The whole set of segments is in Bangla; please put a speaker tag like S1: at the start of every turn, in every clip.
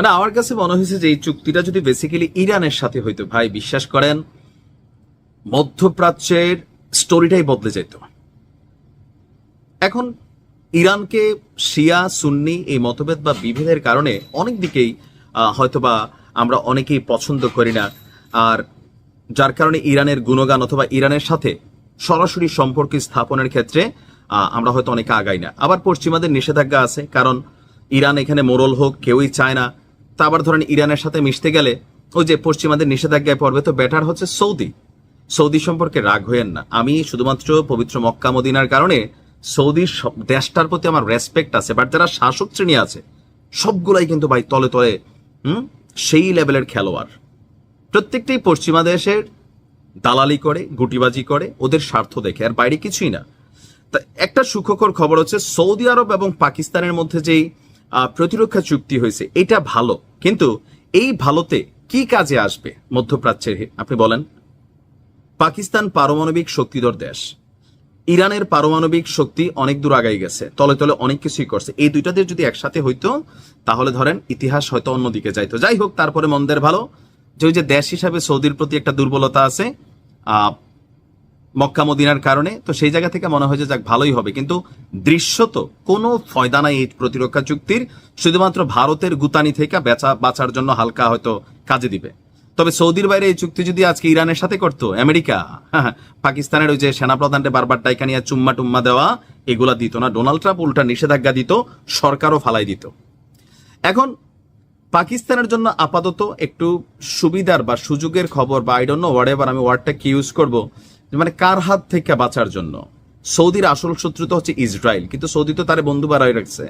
S1: মানে আমার কাছে মনে হয়েছে যে এই চুক্তিটা যদি বেসিক্যালি ইরানের সাথে হইতো, ভাই, বিশ্বাস করেন, মধ্যপ্রাচ্যের স্টোরিটাই বদলে যেত এখন ইরানকে শিয়া, সুন্নি এই মতভেদ বা বিভেদের কারণে অনেক দিকেই হয়তোবা আমরা অনেকেই পছন্দ করি না। আর যার কারণে ইরানের গুণগান অথবা ইরানের সাথে সরাসরি সম্পর্ক স্থাপনের ক্ষেত্রে আমরা হয়তো অনেকে আগাই না। আবার পশ্চিমাদের নিষেধাজ্ঞা আছে, কারণ ইরান এখানে মোরল হোক, কেউই চায় না তা আবার ধরেন ইরানের সাথে মিশতে গেলে ওই যে পশ্চিমাদের নিষেধাজ্ঞায় পড়বে, তো বেটার হচ্ছে সৌদি। সৌদি সম্পর্কে রাগ হইয়েন না। আমি শুধুমাত্র পবিত্র মক্কা মদিনার কারণে সৌদি সব- দেশটার প্রতি আমার রেসপেক্ট আছে বাট যারা শাসক শ্রেণি আছে, সবগুলাই কিন্তু ভাই তলে তলে, হুম, সেই লেভেলের খেলোয়াড়। প্রত্যেকটি পশ্চিমা দেশের দালালি করে, গুটিবাজি করে, ওদের স্বার্থ দেখে, আর বাইরে কিছুই না। তা একটা সুখকর খবর হচ্ছে সৌদি আরব এবং পাকিস্তানের মধ্যে যেই প্রতিরক্ষা চুক্তি হয়েছে, এটা ভালো। কিন্তু এই ভালোতে কি কাজে আসবে মধ্যপ্রাচ্যের আপনি বলেন। পাকিস্তান পারমাণবিক শক্তিধর দেশ। ইরানের পারমাণবিক শক্তি অনেক দূর আগাই গেছে, তলে তলে অনেক কিছুই করছে। এই দুইটা দেশ যদি একসাথে হইতো, তাহলে ধরেন ইতিহাস হয়তো অন্যদিকে যাইতো। যাই হোক, তারপরে মন্দের ভালো। যে ওই যে দেশ হিসাবে সৌদির প্রতি একটা দুর্বলতা আছে মক্কা মদিনার কারণে তো সেই জায়গা থেকে মনে হয় যাক ভালোই হবে। কিন্তু দৃশ্যত কোনো ফয়দা নাই এই প্রতিরক্ষা চুক্তির। শুধুমাত্র ভারতের গুতানি থেকে বেচা বাঁচার জন্য হালকা হয়তো কাজে দিবে। তবে সৌদির বাইরে এই চুক্তি যদি আজকে ইরানের সাথে করতো আমেরিকা হ্যাঁ, পাকিস্তানের ওই যে সেনাপ্রধানকে বারবার টাইকা নিয়ে চুম্মা টুম্মা দেওয়া এগুলা দিত না। ডোনাল্ড ট্রাম্প উল্টা নিষেধাজ্ঞা দিত সরকারও ফালাই দিত। এখন পাকিস্তানের জন্য আপাতত একটু সুবিধার বা সুযোগের খবর বা I don't know whatever আমি ওয়ার্ডটা কি ইউজ করব মানে কার হাত থেকে বাঁচার জন্য? সৌদির আসল শত্রু তো হচ্ছে ইসরায়েল, কিন্তু সৌদি তো তারে বন্ধু বাড়াই রাখছে।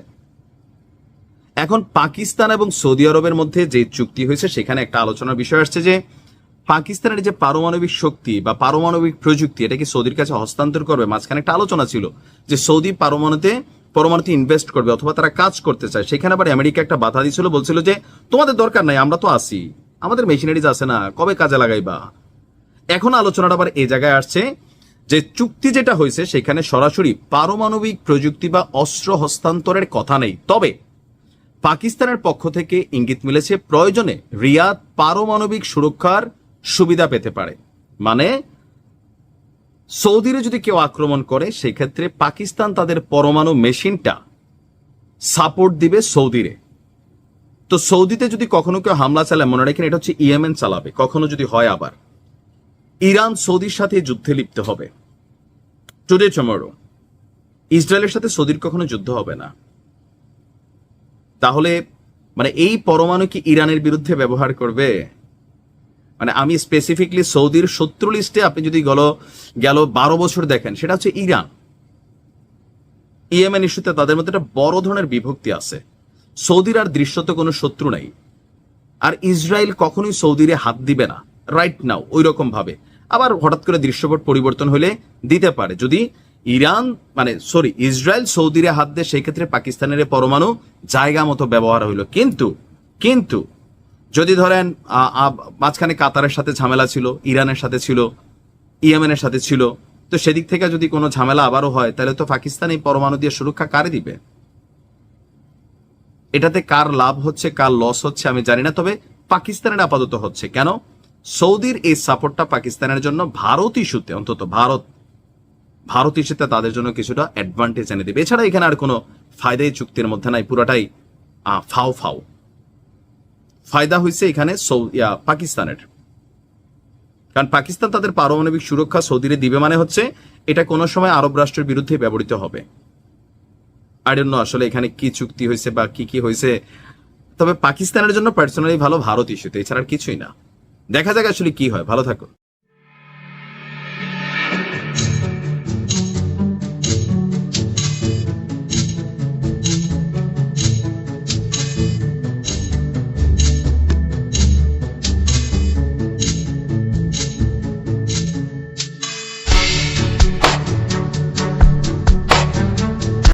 S1: এখন পাকিস্তান এবং সৌদি আরবের মধ্যে যে চুক্তি হয়েছে, সেখানে একটা আলোচনার বিষয় আসছে যে, পাকিস্তানের যে পারমাণবিক শক্তি বা পারমাণবিক প্রযুক্তি, এটা কি সৌদির কাছে হস্তান্তর করবে? মাঝখানে একটা আলোচনা ছিল যে সৌদি পারমাণুতে পরমাণুতে ইনভেস্ট করবে অথবা তারা কাজ করতে চায়। সেখানে আবার আমেরিকা একটা বাধা দিয়েছিল বলছিল যে, তোমাদের দরকার নাই, আমরা তো আসি আমাদের মেশিনারিজ আছে না, কবে কাজে লাগাইবা? এখন আলোচনাটা আবার এই জায়গায় আসছে যে চুক্তি যেটা হয়েছে, সেখানে সরাসরি পারমাণবিক প্রযুক্তি বা অস্ত্র হস্তান্তরের কথা নেই। তবে পাকিস্তানের পক্ষ থেকে ইঙ্গিত মিলেছে, প্রয়োজনে রিয়াদ পারমাণবিক সুরক্ষার সুবিধা পেতে পারে। মানে সৌদিরে যদি কেউ আক্রমণ করে, সেক্ষেত্রে পাকিস্তান তাদের পরমাণু মেশিনটা সাপোর্ট দিবে সৌদিরে। তো সৌদিতে যদি কখনো কেউ হামলা চালায়, মনে রাখেন এটা হচ্ছে ইয়েমেন চালাবে, কখনো যদি হয় আবার। ইরান, সৌদির সাথে যুদ্ধে লিপ্ত হবে। টুডে টুমরো ইসরায়েলের সাথে সৌদির কখনো যুদ্ধ হবে না। তাহলে মানে এই পরমাণু কি ইরানের বিরুদ্ধে ব্যবহার করবে? মানে আমি স্পেসিফিকলি সৌদির শত্রু লিস্টে আপনি যদি গেল গেল বারো বছর দেখেন, সেটা হচ্ছে ইরান। ইয়েমেন ইস্যুতে তাদের মধ্যে একটা বড় ধরনের বিভক্তি আছে। সৌদির আর দৃশ্যত কোনো শত্রু নাই। আর ইসরায়েল কখনোই সৌদিরে হাত দিবে না। রাইট নাও ওই রকম ভাবে আবার হঠাৎ করে দৃশ্যপট পরিবর্তন হলে দিতে পারে। যদি ইরান মানে সরি ইসরায়েল সৌদিরে হাত দেয় সেই ক্ষেত্রে পাকিস্তানের পরমাণু জায়গা মতো ব্যবহার হইল। কিন্তু কিন্তু, যদি ধরেন মাঝখানে কাতারের সাথে ঝামেলা ছিল, ইরানের সাথে ছিল, ইয়েমেনের সাথে ছিল, তো সেদিক থেকে যদি কোনো ঝামেলা আবারও হয়, তাহলে তো পাকিস্তান এই পরমাণু দিয়ে সুরক্ষা কারে দিবে? এটাতে কার লাভ হচ্ছে, কার লস হচ্ছে আমি জানি না, তবে পাকিস্তানের আপাতত হচ্ছে। কেন? সৌদির এই সাপোর্টটা পাকিস্তানের জন্য ভারত ইস্যুতে, অন্তত ভারত ভারত ইস্যুতে তাদের জন্য কিছুটা অ্যাডভান্টেজ এনে দেবে। এছাড়া এখানে আর কোনো ফায়দাই চুক্তির মধ্যে নাই, পুরাটাই ফাও ফাও। ফায়দা হয়েছে এখানে পাকিস্তানের। কারণ পাকিস্তান তাদের পারমাণবিক সুরক্ষা সৌদিরে দিবে মানে হচ্ছে, এটা কোনো সময় আরব রাষ্ট্রের বিরুদ্ধে ব্যবহৃত হবে। ডোন্ট নো আসলে এখানে কি চুক্তি হয়েছে বা কি কি হয়েছে তবে পাকিস্তানের জন্য পার্সোনালি ভালো ভারত ইস্যুতে, এছাড়া আর কিছুই না। দেখা যাক আসলে কি হয়। ভালো থাকুন।